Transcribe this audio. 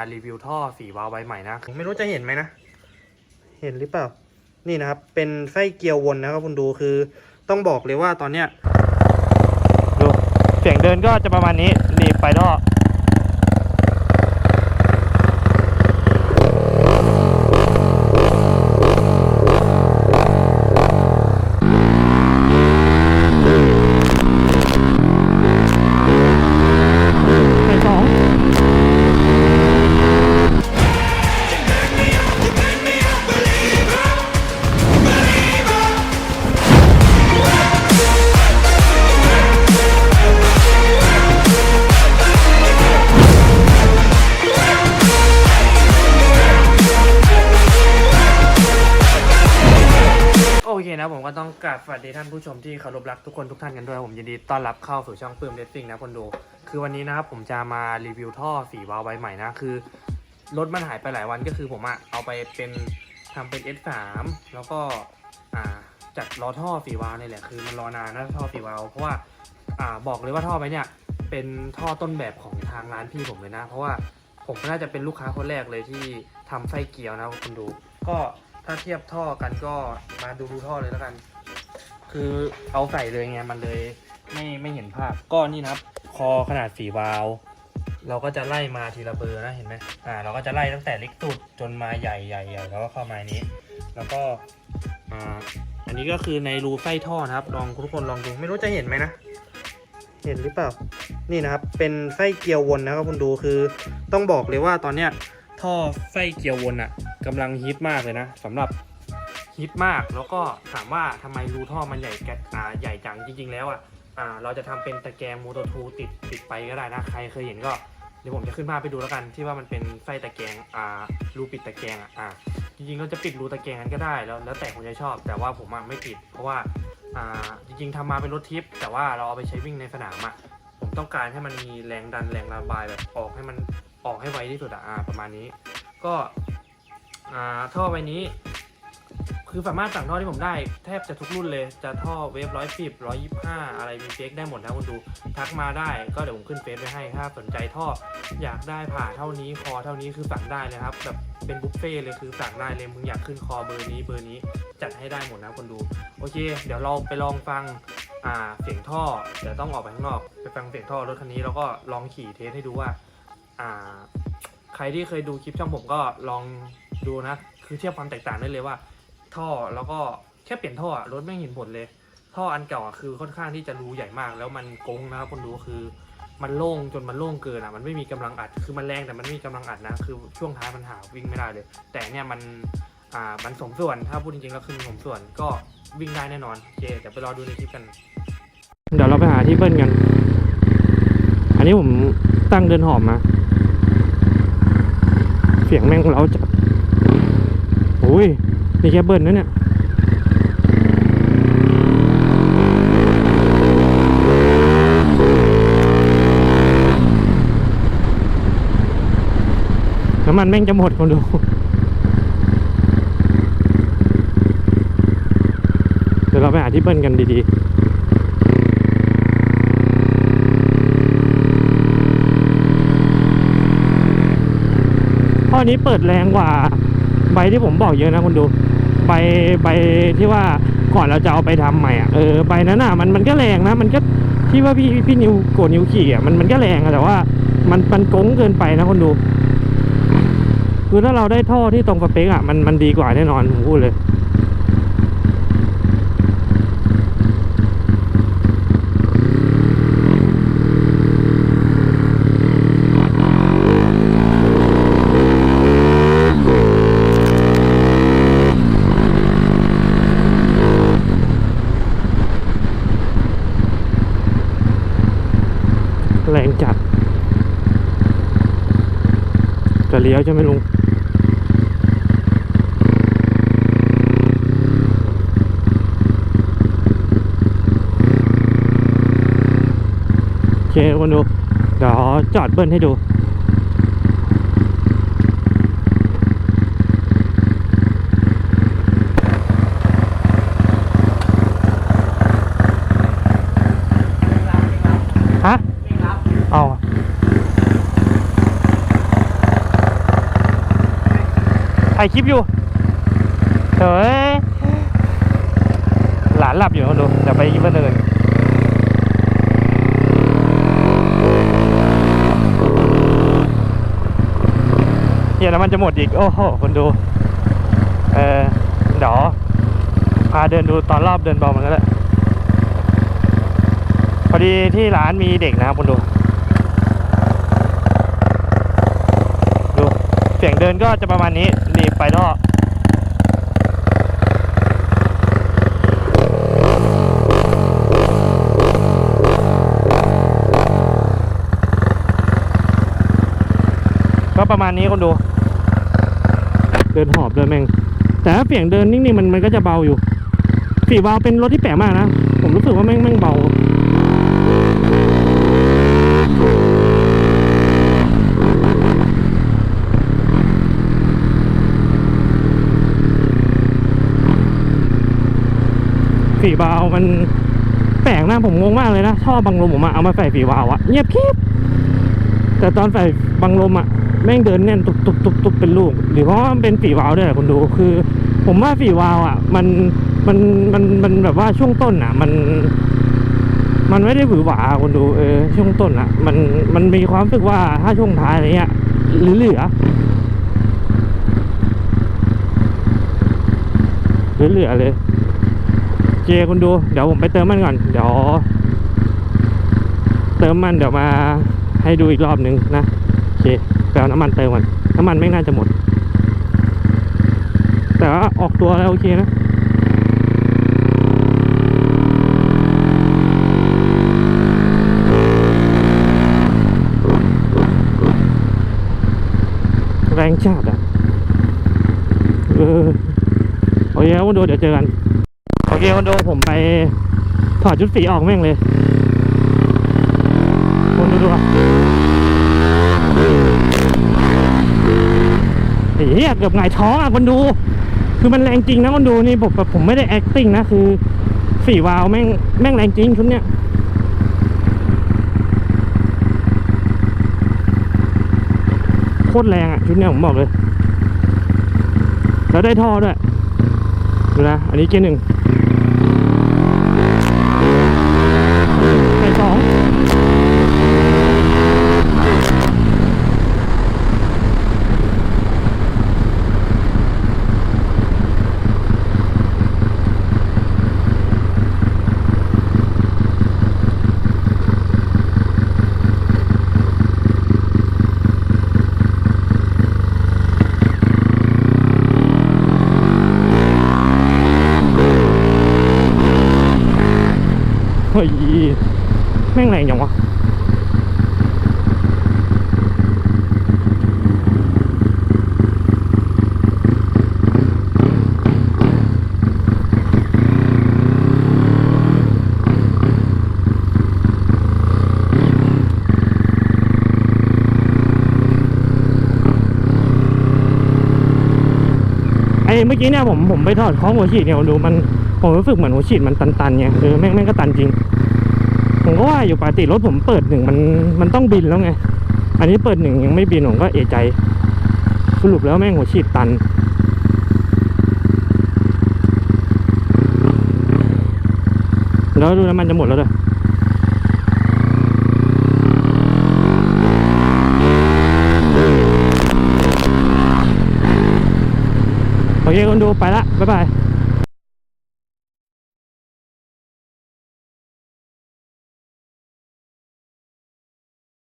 การรีวิวท่อสีวาล์วใบใหม่นะ ไม่รู้จะเห็นไหมนะ เห็นหรือเปล่า นี่นะครับ เป็นไส้เกียววนนะครับคุณดูคือต้องบอกเลยว่าตอนเนี้ยดูเสียงเดินก็จะประมาณนี้รีบไปท่อ ก็ต้องกราบสวัสดีท่านผู้ชมที่เคารพรักทุกคนทุกท่านกันด้วยผมยินดีต้อนรับเข้าสู่ช่องปื้มเดซซิ่งนะคนดู คือวันนี้นะครับผมจะมารีวิวท่อสีวาล์วใบใหม่นะคือรถมันหายไปหลายวันก็คือผมอะเอาไปเป็นทำเป็น S3 แล้วก็อ่าจัดล้อท่อสีวาล์วนี่แหละคือมันรอนานนะท่อสีวาล์วเพราะว่าอ่าบอกเลยว่าท่อไปเนี่ยเป็นท่อต้นแบบของทางร้านพี่ผมเลยนะ เพราะว่าผมน่าจะเป็นลูกค้าคนแรกเลยที่ทำไส้เกี๊ยวนะคุณดู ก็ถ้าเทียบท่อกันก็มาดูดูท่อเลยแล้วกัน คือเอาใส่เลยไงมันเลยไม่ไม่เห็นภาพก็นี่นะครับ คอขนาดสีวาล์วเราก็จะไล่มาทีละเบอร์นะเห็นไหมอ่า เราก็จะไล่ตั้งแต่เล็กสุดจนมาใหญ่ใหญ่ใหญ่แล้วก็เข้ามานนี้ แล้วก็อ่าอันนี้ก็คือในรูไส้ท่อนะครับ ลองทุกคนลองดูไม่รู้จะเห็นไหมนะเห็นหรือเปล่า นี่นะครับ เป็นไส้เกียววนนะครับคุณดูคือต้องบอกเลยว่าตอนเนี้ยท่อไส้เกียววนอะ่ะกำลังฮิตมากเลยนะสำหรับ ฮิตมาก แล้วก็ถามว่าทำไมรูท่อมันใหญ่แกะอ่าใหญ่จังจริง ๆ แล้วอะ่ะอ่าเราจะทำเป็นตะแกรงโมโตทูติดติดไปก็ได้นะใครเคยเห็นก็เดี๋ยวผมจะขึ้นภาพไปดูแล้วกันที่ว่ามันเป็นไส้ตะแกรงอ่ารูปิดตะแกรงอะอ่าจริงๆเราจะปิดรูตะแกรงกันก็ได้แล้วแล้วแต่คนจะชอบ แต่ว่าผมอะไม่ปิด เพราะว่าอ่าจริงๆทำมาเป็นรถทิปแต่ว่าเราเอาไปใช้วิ่งในสนามอะผมต้องการให้มันมีแรงดันแรงระบายแบบออกให้มันออกให้ไวที่สุดอะอ่าประมาณนี้ ก็ท่อใบนี้ คือสามารถสั่งท่อที่ผมได้แทบจะทุกรุ่นเลย จะท่อเวฟร้อยสิบร้อยยี่ห้าอะไรมีเฟกได้หมดนะคุณดู ทักมาได้ก็เดี๋ยวผมขึ้นเฟซไว้ให้ถ้าสนใจท่ออยากได้ผ่าเท่านี้คอเท่านี้คือสั่งได้เลยครับแบบเป็นบุฟเฟ่ต์เลยคือสั่งได้เลยมึงอยากขึ้นคอเบอร์นี้เบอร์นี้จัดให้ได้หมดนะคนดู โอเค เดี๋ยวเราไปลองฟังอ่าเสียงท่อเดี๋ยวต้องออกไปข้างนอกไปฟังเสียงท่อรถคันนี้แล้วก็ลองขี่เทสให้ดูว่าอ่า ใครที่เคยดูคลิปช่องผมก็ลองดูนะ คือเทียบความแตกต่างได้เลยว่า ท่อแล้วก็แค่เปลี่ยนท่ออะรถไม่เห็นผลเลย ท่ออันเก่าอะคือค่อนข้างที่จะรูใหญ่มาก แล้วมันโกงนะครับคนดูคือมันโล่งจนมันโล่งเกินอะมันไม่มีกำลังอัดคือมันแรงแต่มันไม่มีกำลังอัดนะคือช่วงท้ายมันหาวิ่งไม่ได้เลย แต่เนี่ยมันอ่ามันสมส่วนถ้าพูดจริงๆแล้วคือมันสมส่วนก็วิ่งได้แน่นอนโอเคเดี๋ยวไปรอดูในคลิปกัน เดี๋ยวเราไปหาที่เบิ้ลกัน อันนี้ผมตั้งเดินหอมมา เสียงแม่งเราจัดโอ้ย นี่แค่เบิ้ลนะเนี่ยน้ำมันแม่งจะหมดคนดูเดี๋ยวเราไปหาที่เบิ้ลกันดีๆข้อนี้เปิดแรงกว่า บที่ผมบอกเยอะนะคุณดูใบใบที่ว่าก่อนเราจะเอาไปทำใหม่อะเออใบนั้นอะมันมันก็แรงนะ มันก็ที่ว่าพี่พี่นิวโกดนิวขี่อะมันมันก็แรงอะแต่ว่ามันมันโกงเกินไปนะคนดูคือถ้าเราได้ท่อที่ตรงสเปคอะมันมันดีกว่าแน่นอนผมพูดเลย แรงจัด จะเลี้ยวใช่ไหมลุงโอเคคนดูเดี๋ยวจอดเบิ้ลให้ดู ฮะ เอา ถ่ายคลิปอยู่เฮ้ยหลานหลับอยู่คนดูเดี๋ยวไปกินเพื่อนอื่นเฮียน้ำมันจะหมดอีก โอ้โหคนดู เออเดี๋ยวพาเดินดูตอนรอบเดินเบามันก็ได้พอดีที่ร้านมีเด็กนะครับคนดู ดู เสียงเดินก็จะประมาณนี้ ไปท่อก็ประมาณนี้คนดู เดินหอบเดินแม่ง แต่ถ้าเสียงเดินนิ่งๆมันมันก็จะเบาอยู่ฝีวาล์วเป็นรถที่แปลกมากนะ ผมรู้สึกว่าแม่งแม่งเบา ฝีวาวมันแปลกนะผมงงมากเลยนะท่อบังลมผมอะเอามาใส่ฝีวาวอะเงียบคลิบแต่ตอนใส่บังลมอะแม่งเดินแน่นตุบตุบตุบตุบเป็นลูก หรือเพราะว่ามันเป็นฝีวาวด้วยแหละคุณดูคือ ผมว่าฝีวาวอะมันมันมันมันแบบว่าช่วงต้นอะมัน มันไม่ได้หวือหวาคุณดูเออช่วงต้นอะมันมันมีความรู้สึกว่าถ้าช่วงท้ายอะไรเงี้ยหรือเหลือเหลือเหลือเลย เคคุณดูเดี๋ยวผมไปเติมมันก่อน เดี๋ยวเติมมันเดี๋ยวมาให้ดูอีกรอบหนึ่งนะโอเคไปเอาน้ำมันเติมก่อนน้ำมันไม่น่าจะหมด แต่ว่าออกตัวแล้วโอเคนะแรงจัดอะ เออ โอเคครับคุณดูเดี๋ยวเจอกัน โอเคคอนโดผมไปถอดชุดสีออกแม่งเลยคนดูดูอะไอ้เหี้ยเกือบหงายท้องอะคนดู คือมันแรงจริงนะคนดูนี่ผมแบบผมไม่ได้ acting นะคือฝีวาวแม่งแม่งแรงจริงชุดเนี้ยโคตรแรงอะชุดเนี้ยผมบอกเลย แล้วได้ท่อด้วยดูนะ อันนี้เกียร์หนึ่ง ไปสองเฮ้ยแม่งแรงจังวะไอ้เมื่อกี้เนี่ยผมผมไปถอดคล้องหัวฉีดเนี่ยดูมันผมรู้สึกเหมือนหัวฉีดมันตันๆไงเออแม่งแม่งก็ตันจริง ผมก็ว่าอยู่ปกติรถผมเปิดหนึ่งมันมันต้องบินแล้วไง อันนี้เปิดหนึ่งยังไม่บินผมก็เอะใจ สรุปแล้วแม่งหัวฉีดตัน แล้วดูน้ำมันจะหมดแล้วด้วยโอเคคนดูไปละ บ๊ายบาย